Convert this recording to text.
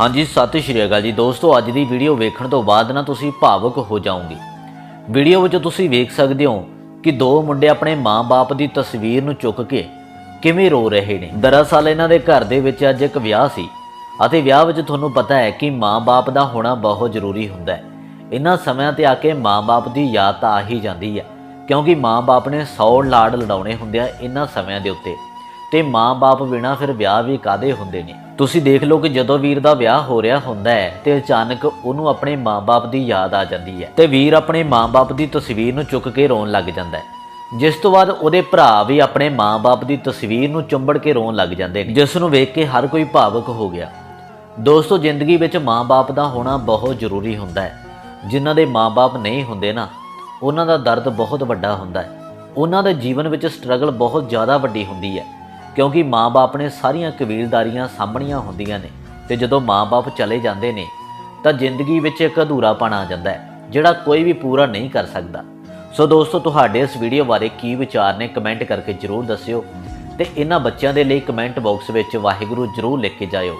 ਹਾਂਜੀ, ਸਤਿ ਸ਼੍ਰੀ ਅਕਾਲ ਜੀ। ਦੋਸਤੋ, ਅੱਜ ਦੀ ਵੀਡੀਓ ਵੇਖਣ ਤੋਂ ਬਾਅਦ ਨਾ ਤੁਸੀਂ ਭਾਵੁਕ ਹੋ ਜਾਓਗੇ। ਵੀਡੀਓ ਵਿੱਚ ਤੁਸੀਂ ਵੇਖ ਸਕਦੇ ਹੋ ਕਿ ਦੋ ਮੁੰਡੇ ਆਪਣੇ ਮਾਂ-ਬਾਪ ਦੀ ਤਸਵੀਰ ਨੂੰ ਚੁੱਕ ਕੇ ਕਿਵੇਂ ਰੋ ਰਹੇ ਨੇ। ਦਰਅਸਲ ਇਹਨਾਂ ਦੇ ਘਰ ਦੇ ਵਿੱਚ ਅੱਜ ਇੱਕ ਵਿਆਹ ਸੀ ਅਤੇ ਵਿਆਹ ਵਿੱਚ ਤੁਹਾਨੂੰ ਪਤਾ ਹੈ ਕਿ ਮਾਂ-ਬਾਪ ਦਾ ਹੋਣਾ ਬਹੁਤ ਜ਼ਰੂਰੀ ਹੁੰਦਾ ਹੈ। ਇਹਨਾਂ ਸਮਿਆਂ ਤੇ ਆ ਕੇ ਮਾਂ-ਬਾਪ ਦੀ ਯਾਦ ਤਾਂ ਆ ਹੀ ਜਾਂਦੀ ਹੈ ਕਿਉਂਕਿ ਮਾਂ-ਬਾਪ ਨੇ 100 ਲਾੜ ਲੜਾਉਣੇ ਹੁੰਦੇ ਆ ਇਹਨਾਂ ਸਮਿਆਂ ਦੇ ਉੱਤੇ। ਤੇ ਮਾਂ-ਬਾਪ ਬਿਨਾ ਫਿਰ ਵਿਆਹ ਵੀ ਕਾਦੇ ਹੁੰਦੇ ਨੇ? ਤੁਸੀਂ ਦੇਖ ਲਓ ਕਿ ਜਦੋਂ ਵੀਰ ਦਾ ਵਿਆਹ ਹੋ ਰਿਹਾ ਹੁੰਦਾ ਹੈ ਤੇ ਅਚਾਨਕ ਉਹਨੂੰ ਆਪਣੇ ਮਾਂ-ਬਾਪ ਦੀ ਯਾਦ ਆ ਜਾਂਦੀ ਹੈ ਤੇ ਵੀਰ ਆਪਣੇ ਮਾਂ-ਬਾਪ ਦੀ ਤਸਵੀਰ ਨੂੰ ਚੁੱਕ ਕੇ ਰੋਣ ਲੱਗ ਜਾਂਦਾ ਹੈ। ਜਿਸ ਤੋਂ ਬਾਅਦ ਉਹਦੇ ਭਰਾ ਵੀ ਆਪਣੇ ਮਾਂ-ਬਾਪ ਦੀ ਤਸਵੀਰ ਨੂੰ ਚੁੰਬੜ ਕੇ ਰੋਣ ਲੱਗ ਜਾਂਦੇ ਨੇ, ਜਿਸ ਨੂੰ ਵੇਖ ਕੇ ਹਰ ਕੋਈ ਭਾਵੁਕ ਹੋ ਗਿਆ। ਦੋਸਤੋ, ਜ਼ਿੰਦਗੀ ਵਿੱਚ ਮਾਂ-ਬਾਪ ਦਾ ਹੋਣਾ ਬਹੁਤ ਜ਼ਰੂਰੀ ਹੁੰਦਾ ਹੈ। ਜਿਨ੍ਹਾਂ ਦੇ ਮਾਂ-ਬਾਪ ਨਹੀਂ ਹੁੰਦੇ ਨਾ, ਉਹਨਾਂ ਦਾ ਦਰਦ ਬਹੁਤ ਵੱਡਾ ਹੁੰਦਾ ਹੈ। ਉਹਨਾਂ ਦੇ ਜੀਵਨ ਵਿੱਚ ਸਟਰਗਲ ਬਹੁਤ ਜ਼ਿਆਦਾ ਵੱਡੀ ਹੁੰਦੀ ਹੈ। ਕਿਉਂਕਿ ਮਾਂ-ਬਾਪ ਨੇ ਸਾਰੀਆਂ ਕਬੀਲਦਾਰੀਆਂ ਸਾਹਮਣੀਆਂ ਹੁੰਦੀਆਂ ਨੇ ਤੇ ਜਦੋਂ ਮਾਂ-ਬਾਪ ਚਲੇ ਜਾਂਦੇ ਨੇ, ਤਾਂ ਜ਼ਿੰਦਗੀ ਵਿੱਚ ਇੱਕ ਅਧੂਰਾਪਣ ਆ ਜਾਂਦਾ ਹੈ, ਜਿਹੜਾ ਕੋਈ ਵੀ ਪੂਰਾ ਨਹੀਂ ਕਰ ਸਕਦਾ। ਸੋ ਦੋਸਤੋ, ਤੁਹਾਡੇ ਇਸ ਵੀਡੀਓ ਬਾਰੇ ਕੀ ਵਿਚਾਰ ਨੇ ਕਮੈਂਟ ਕਰਕੇ ਜਰੂਰ ਦੱਸਿਓ ਤੇ ਇਹਨਾਂ ਬੱਚਿਆਂ ਦੇ ਲਈ ਕਮੈਂਟ ਬਾਕਸ ਵਿੱਚ ਵਾਹਿਗੁਰੂ ਜਰੂਰ ਲਿਖ ਕੇ ਜਾਇਓ।